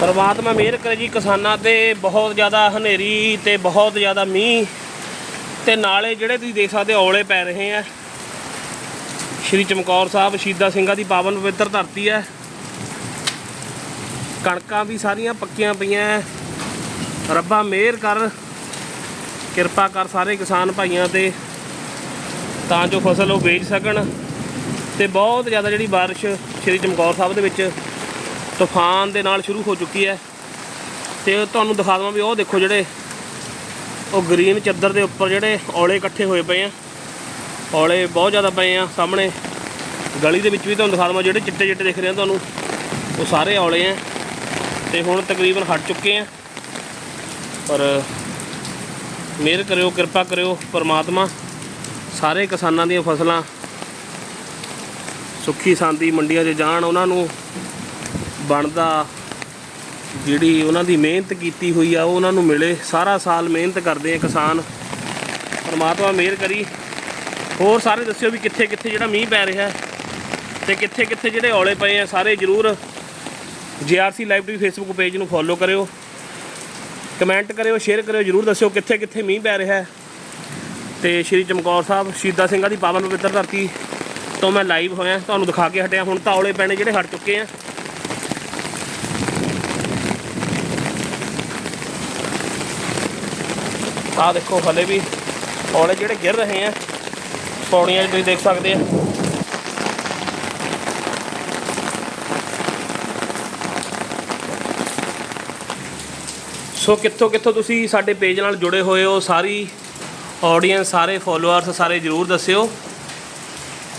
ਪਰਮਾਤਮਾ ਮਿਹਰ ਕਰੇ ਜੀ ਕਿਸਾਨਾਂ ਤੇ ਬਹੁਤ ਜ਼ਿਆਦਾ ਹਨੇਰੀ ਤੇ ਬਹੁਤ ਜ਼ਿਆਦਾ ਮੀਂਹ ਤੇ ਨਾਲੇ ਜਿਹੜੇ ਤੁਸੀਂ ਦੇਖ ਸਕਦੇ ਹੋ ਔਲੇ ਪੈ ਰਹੇ ਆ। ਸ਼੍ਰੀ ਚਮਕੌਰ ਸਾਹਿਬ ਸ਼ਹੀਦਾਂ ਸਿੰਘਾਂ ਦੀ ਪਾਵਨ ਪਵਿੱਤਰ ਧਰਤੀ ਹੈ। ਕਣਕਾਂ ਵੀ ਸਾਰੀਆਂ ਪੱਕੀਆਂ ਪਈਆਂ ਰੱਬਾ ਮਿਹਰ ਕਰ, ਕਿਰਪਾ ਕਰ ਸਾਰੇ ਕਿਸਾਨ ਭਾਈਆਂ ਤੇ ਤਾਂ ਜੋ ਫਸਲ ਉਹ ਵੇਚ ਸਕਣ ਤੇ ਬਹੁਤ ਜ਼ਿਆਦਾ ਜਿਹੜੀ ਬਾਰਿਸ਼ ਸ਼੍ਰੀ ਚਮਕੌਰ ਸਾਹਿਬ ਦੇ ਵਿੱਚ ਤੂਫਾਨ ਦੇ ਨਾਲ ਸ਼ੁਰੂ ਹੋ ਚੁੱਕੀ ਹੈ। ਤੇ ਤੁਹਾਨੂੰ ਦਿਖਾ ਦਵਾਂ ਵੀ ਉਹ ਦੇਖੋ ਜਿਹੜੇ ਉਹ ਗ੍ਰੀਨ ਚੱਦਰ ਦੇ ਉੱਪਰ ਜਿਹੜੇ ਔਲੇ ਇਕੱਠੇ ਹੋਏ ਪਏ ਆ। ਔਲੇ ਬਹੁਤ ਜ਼ਿਆਦਾ ਪਏ ਆ ਸਾਹਮਣੇ। ਗਲੀ ਦੇ ਵਿੱਚ ਵੀ ਤੁਹਾਨੂੰ ਦਿਖਾ ਦਵਾਂ ਜਿਹੜੇ ਚਿੱਟੇ ਚਿੱਟੇ ਦਿਖ ਰਹੇ ਆ ਤੁਹਾਨੂੰ, ਉਹ ਸਾਰੇ ਔਲੇ ਆ। ਤੇ ਹੁਣ ਤਕਰੀਬਨ ਹਟ ਚੁੱਕੇ ਆ। ਪਰ ਮਿਹਰ ਕਰਿਓ, ਕਿਰਪਾ ਕਰਿਓ, ਪਰਮਾਤਮਾ ਸਾਰੇ ਕਿਸਾਨਾਂ ਦੀਆਂ ਫਸਲਾਂ ਸੁੱਖੀ ਸਾਂਦੀ ਮੰਡੀਆਂ 'ਚ ਜਾਣ, ਉਹਨਾਂ ਨੂੰ ਬਣਦਾ, ਜਿਹੜੀ ਉਹਨਾਂ ਦੀ ਮਿਹਨਤ ਕੀਤੀ ਹੋਈ ਆ, ਉਹ ਉਹਨਾਂ ਨੂੰ ਮਿਲੇ। ਸਾਰਾ ਸਾਲ ਮਿਹਨਤ ਕਰਦੇ ਆ ਕਿਸਾਨ। ਪਰਮਾਤਮਾ ਮਿਹਰ ਕਰੀ। ਹੋਰ ਸਾਰੇ ਦੱਸਿਓ ਵੀ ਕਿੱਥੇ ਕਿੱਥੇ ਜਿਹੜਾ ਮੀਂਹ ਪੈ ਰਿਹਾ ਹੈ ਤੇ ਕਿੱਥੇ ਕਿੱਥੇ ਜਿਹੜੇ ਔਲੇ ਪਏ ਆ, ਸਾਰੇ ਜਰੂਰ GRC live TV Facebook page ਨੂੰ ਫੋਲੋ ਕਰਿਓ। ਕਮੈਂਟ ਕਰਿਓ, ਸ਼ੇਅਰ ਕਰਿਓ, ਜਰੂਰ ਦੱਸਿਓ ਕਿੱਥੇ ਕਿੱਥੇ ਮੀਂਹ ਪੈ ਰਿਹਾ ਹੈ। ਤੇ ਸ਼੍ਰੀ ਚਮਕੌਰ ਸਾਹਿਬ, ਸ਼ਹੀਦਾਂ ਸਿੰਘਾਂ ਦੀ ਪਾਵਨ ਪਵਿੱਤਰ ਧਰਤੀ ਤੋਂ ਮੈਂ ਲਾਈਵ ਹੋਇਆ। ਤੁਹਾਨੂੰ ਦਿਖਾ ਕੇ ਹਟਿਆ, ਹੁਣ ਤਾਂ ਔਲੇ ਪੈਣੇ ਜਿਹੜੇ ਹਟ ਚੁੱਕੇ ਆ। ਆਹ ਦੇਖੋ ਹਲੇ ਵੀ ਔਲੇ ਜਿਹੜੇ ਗਿਰ ਰਹੇ ਆ, ਪੌੜੀਆਂ 'ਚ ਤੁਸੀਂ ਦੇਖ ਸਕਦੇ ਆ। ਸੋ ਕਿੱਥੋਂ ਕਿੱਥੋਂ ਤੁਸੀਂ ਸਾਡੇ ਪੇਜ ਨਾਲ ਜੁੜੇ ਹੋਏ ਹੋ, ਸਾਰੀ ਆਡੀਅנס ਸਾਰੇ ਫੋਲੋਅਰਸ ਸਾਰੇ ਜਰੂਰ ਦੱਸਿਓ।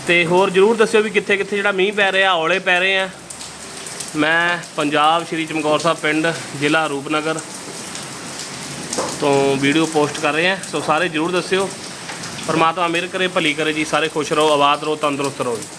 ਤੇ ਹੋਰ ਜਰੂਰ ਦੱਸਿਓ ਵੀ ਕਿੱਥੇ ਕਿੱਥੇ ਜਿਹੜਾ ਮੀਂਹ ਪੈ ਰਿਹਾ, ਔਲੇ ਪੈ ਰਹੇ ਆ। ਮੈਂ ਪੰਜਾਬ ਸ਼੍ਰੀ ਚਮਕੌਰ ਸਾਹਿਬ ਪਿੰਡ, ਜ਼ਿਲ੍ਹਾ ਰੂਪਨਗਰ। ਤੋਂ ਵੀਡੀਓ ਪੋਸਟ ਕਰ ਰਹੇ ਆ ਸੋ ਸਾਰੇ ਜਰੂਰ ਦੱਸਿਓ। ਪਰਮਾਤਮਾ ਮਿਹਰ ਕਰੇ, ਭਲੀ ਕਰੇ ਜੀ, ਸਾਰੇ ਖੁਸ਼ ਰਹੋ, ਆਬਾਦ ਰਹੋ, ਤੰਦਰੁਸਤ ਰਹੋ ਜੀ।